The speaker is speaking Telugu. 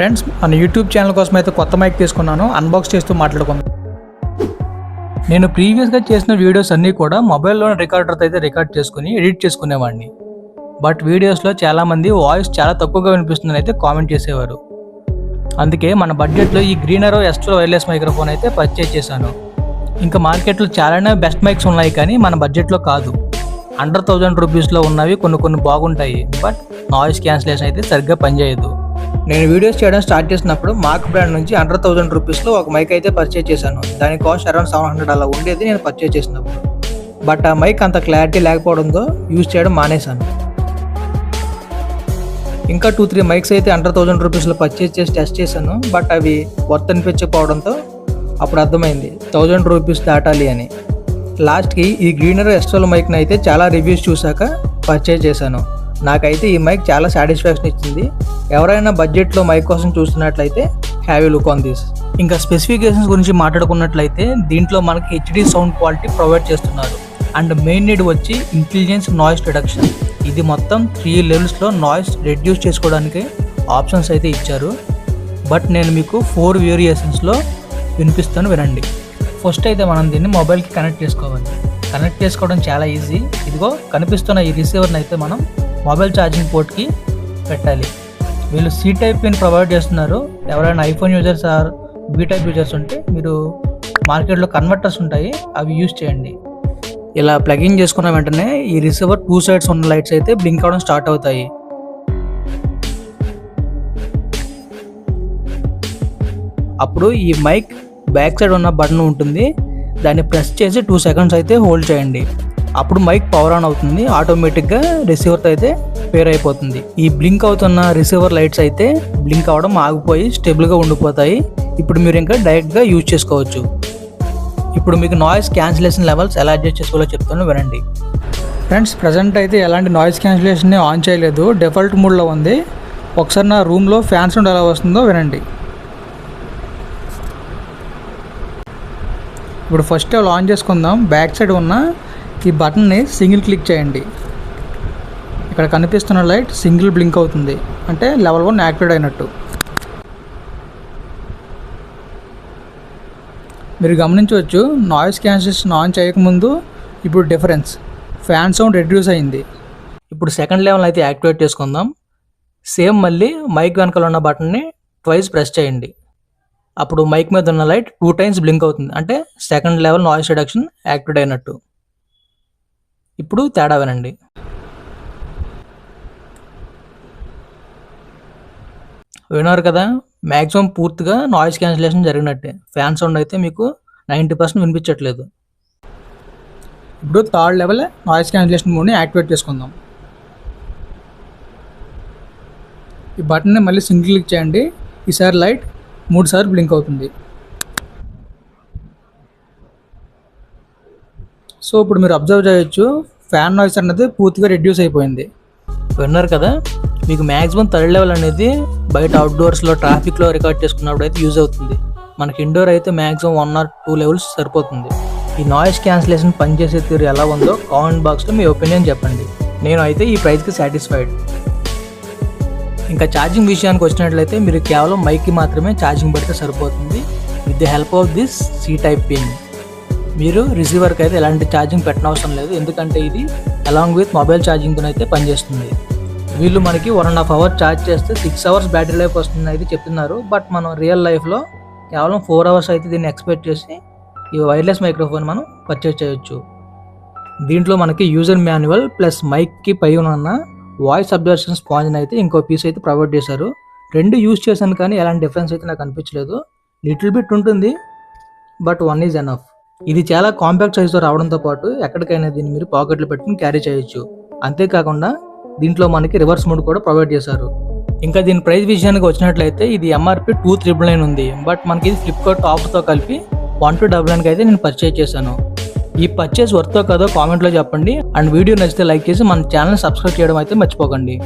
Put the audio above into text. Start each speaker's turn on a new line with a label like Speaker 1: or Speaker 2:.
Speaker 1: ఫ్రెండ్స్ మన యూట్యూబ్ ఛానల్ కోసం అయితే కొత్త మైక్ తీసుకున్నాను. అన్బాక్స్ చేస్తూ మాట్లాడుకుందాం. నేను ప్రీవియస్గా చేసిన వీడియోస్ అన్నీ కూడా మొబైల్లోని రికార్డర్తో అయితే రికార్డ్ చేసుకుని ఎడిట్ చేసుకునేవాడిని. బట్ వీడియోస్లో చాలామంది వాయిస్ చాలా తక్కువగా వినిపిస్తుందని అయితే కామెంట్ చేసేవారు. అందుకే మన బడ్జెట్లో ఈ గ్రీనరో ఎస్ట్రో వైర్లెస్ మైక్రోఫోన్ అయితే పర్చేజ్ చేశాను. ఇంకా మార్కెట్లో చాలానే బెస్ట్ మైక్స్ ఉన్నాయి కానీ మన బడ్జెట్లో కాదు. అండర్ థౌజండ్ రూపీస్లో ఉన్నవి కొన్ని కొన్ని బాగుంటాయి బట్ నాయిస్ క్యాన్సిలేషన్ అయితే సరిగ్గా పనిచేయదు. నేను వీడియోస్ చేయడం స్టార్ట్ చేసినప్పుడు మాక్ బ్రాండ్ నుంచి అండర్ థౌసండ్ రూపీస్లో ఒక మైక్ అయితే పర్చేజ్ చేశాను. దాని కాస్ట్ అరౌండ్ సెవెన్ హండ్రెడ్ అలా ఉండేది నేను పర్చేజ్ చేసినప్పుడు. బట్ ఆ మైక్ అంత క్లారిటీ లేకపోవడంతో యూజ్ చేయడం మానేశాను. ఇంకా టూ త్రీ మైక్స్ అయితే అండర్ థౌజండ్ రూపీస్లో పర్చేజ్ చేసి టెస్ట్ చేశాను. బట్ అవి వర్త్ అనిపించకపోవడంతో అప్పుడు అర్థమైంది. థౌజండ్ రూపీస్ దాటాలి అని. లాస్ట్కి ఈ గ్రీనర్ ఎస్ట్రోల్ మైక్ని అయితే చాలా రివ్యూస్ చూశాక పర్చేజ్ చేశాను. నాకైతే ఈ మైక్ చాలా సాటిస్ఫాక్షన్ ఇచ్చింది. ఎవరైనా బడ్జెట్లో మైక్ కోసం చూస్తున్నట్లయితే have a look on this. ఇంకా స్పెసిఫికేషన్స్ గురించి మాట్లాడుకున్నట్లయితే దీంట్లో మనకి హెచ్డి సౌండ్ క్వాలిటీ ప్రొవైడ్ చేస్తున్నారు. అండ్ మెయిన్ నీడ్ వచ్చి ఇంటెలిజెన్స్ నాయిస్ రిడక్షన్ ఇది మొత్తం త్రీ లెవెల్స్లో నాయిస్ రెడ్యూస్ చేసుకోవడానికి ఆప్షన్స్ అయితే ఇచ్చారు. బట్ నేను మీకు ఫోర్ వేరియేషన్స్లో వినిపిస్తాను వినండి. ఫస్ట్ అయితే మనం దీన్ని మొబైల్కి కనెక్ట్ చేసుకోవాలి. కనెక్ట్ చేసుకోవడం చాలా ఈజీ. ఇదిగో కనిపిస్తున్న ఈ రిసీవర్ని అయితే మనం మొబైల్ ఛార్జింగ్ పోర్ట్కి పెట్టాలి. వీళ్ళు సి టైప్ పిన్ ప్రొవైడ్ చేస్తున్నారు. ఎవరైనా iPhone users or B type users ఉంటే మీరు మార్కెట్లో కన్వర్టర్స్ ఉంటాయి అవి యూజ్ చేయండి. ఇలా ప్లగిన్ చేసుకున్న వెంటనే ఈ రిసీవర్ టూ సైడ్స్ ఉన్న లైట్స్ అయితే బ్లింక్ అవడం స్టార్ట్ అవుతాయి. అప్పుడు ఈ మైక్ బ్యాక్ సైడ్ ఉన్న బటన్ ఉంటుంది. దాన్ని ప్రెస్ చేసి టూ సెకండ్స్ అయితే హోల్డ్ చేయండి. అప్పుడు మైక్ పవర్ ఆన్ అవుతుంది. ఆటోమేటిక్గా రిసీవర్తో అయితే పేర్ అయిపోతుంది. ఈ బ్లింక్ అవుతున్న రిసీవర్ లైట్స్ అయితే బ్లింక్ అవడం ఆగిపోయి స్టేబుల్గా ఉండిపోతాయి. ఇప్పుడు మీరు ఇంకా డైరెక్ట్గా యూజ్ చేసుకోవచ్చు. ఇప్పుడు మీకు నాయిస్ క్యాన్సిలేషన్ లెవెల్స్ ఎలా అడ్జస్ట్ చేసుకోవాలో చెప్తాను వినండి. ఫ్రెండ్స్ ప్రజెంట్ అయితే ఎలాంటి నాయిస్ క్యాన్సిలేషన్ని ఆన్ చేయలేదు. డిఫాల్ట్ మూడ్లో ఉంది. ఒకసారి నా రూమ్లో ఫ్యాన్ సౌండ్ ఎలా వస్తుందో వినండి. ఇప్పుడు ఫస్ట్ అవి ఆన్ చేసుకుందాం. బ్యాక్ సైడ్ ఉన్న ఈ బటన్ని సింగిల్ క్లిక్ చేయండి. ఇక్కడ కనిపిస్తున్న లైట్ సింగిల్ బ్లింక్ అవుతుంది. అంటే లెవెల్ వన్ యాక్టివేట్ అయినట్టు. మీరు గమనించవచ్చు నాయిస్ క్యాన్సిలేషన్ ఆన్ చేయకముందు ఇప్పుడు డిఫరెన్స్. ఫ్యాన్ సౌండ్ రెడ్యూస్ అయింది. ఇప్పుడు సెకండ్ లెవెల్ అయితే యాక్టివేట్ చేసుకుందాం. సేమ్ మళ్ళీ మైక్ వెనకాల ఉన్న బటన్ని ట్వైస్ ప్రెస్ చేయండి. అప్పుడు మైక్ మీద ఉన్న లైట్ టూ టైమ్స్ బ్లింక్ అవుతుంది. అంటే second level noise reduction activate అయినట్టు. ఇప్పుడు తేడా వినండి. విన్నారు కదా మ్యాక్సిమం పూర్తిగా నాయిస్ క్యాన్సిలేషన్ జరిగినట్టే. ఫ్యాన్ సౌండ్ అయితే మీకు నైంటీ పర్సెంట్ వినిపించట్లేదు. ఇప్పుడు థర్డ్ లెవెల్ నాయిస్ క్యాన్సిలేషన్ మోడ్ని యాక్టివేట్ చేసుకుందాం. ఈ బటన్ని మళ్ళీ సింగిల్ క్లిక్ చేయండి. ఈసారి లైట్ మూడు సార్లు బ్లింక్ అవుతుంది. సో ఇప్పుడు మీరు అబ్జర్వ్ చేయొచ్చు ఫ్యాన్ నాయిస్ అనేది పూర్తిగా రెడ్యూస్ అయిపోయింది. విన్నారు కదా? మీకు మ్యాక్సిమం థర్డ్ లెవెల్ అనేది బయట అవుట్డోర్స్లో ట్రాఫిక్లో రికార్డ్ చేసుకున్నప్పుడు అయితే యూజ్ అవుతుంది. మనకి ఇండోర్ అయితే maximum one or two levels సరిపోతుంది. ఈ నాయిస్ క్యాన్సిలేషన్ పనిచేసే తీరు ఎలా ఉందో కామెంట్ బాక్స్లో మీ ఒపీనియన్ చెప్పండి. నేను అయితే ఈ ప్రైస్కి సాటిస్ఫైడ్ ఇంకా ఛార్జింగ్ విషయానికి వచ్చినట్లయితే మీరు కేవలం మైక్కి మాత్రమే ఛార్జింగ్ పెడితే సరిపోతుంది. With the help of this C type pin మీరు రిసీవర్కి అయితే ఎలాంటి ఛార్జింగ్ పెట్టనవసరం లేదు. ఎందుకంటే ఇది అలాంగ్ విత్ మొబైల్ ఛార్జింగ్తో అయితే పనిచేస్తుంది. వీళ్ళు మనకి one and half hour charge చేస్తే సిక్స్ అవర్స్ బ్యాటరీ లైఫ్ వస్తుంది అయితే చెప్తున్నారు. బట్ మనం రియల్ లైఫ్లో కేవలం ఫోర్ అవర్స్ అయితే దీన్ని ఎక్స్పెక్ట్ చేసి ఈ వైర్లెస్ మైక్రోఫోన్ మనం పర్చేస్ చేయొచ్చు. దీంట్లో మనకి యూజర్ మాన్యువల్ ప్లస్ మైక్కి పై ఉన్న వాయిస్ అబ్జర్షన్ స్పాంజ్ని అయితే ఇంకో పీస్ అయితే ప్రొవైడ్ చేశారు. రెండు యూజ్ చేశాను కానీ ఎలాంటి డిఫరెన్స్ అయితే నాకు అనిపించలేదు. లిటిల్ బిట్ ఉంటుంది బట్ వన్ ఈజ్ ఎనఫ్ ఇది చాలా కాంపాక్ట్ సైజ్తో రావడంతో పాటు ఎక్కడికైనా దీన్ని మీరు పాకెట్లో పెట్టుకుని క్యారీ చేయొచ్చు. అంతేకాకుండా దీంట్లో మనకి రివర్స్ మోడ్ కూడా ప్రొవైడ్ చేశారు. ఇంకా దీని ప్రైస్ విషయానికి వచ్చినట్లయితే ఇది ఎంఆర్పి టూ త్రిబుల్ నైన్ ఉంది. బట్ మనకి ఇది ఫ్లిప్కార్ట్ ఆఫర్తో కలిపి వన్ టూ డబుల్ నైన్కి అయితే నేను పర్చేజ్ చేశాను. ఈ పర్చేస్ వర్తో కాదో కామెంట్లో చెప్పండి. అండ్ వీడియో నచ్చితే లైక్ చేసి మన ఛానల్ సబ్స్క్రైబ్ చేయడం అయితే మర్చిపోకండి.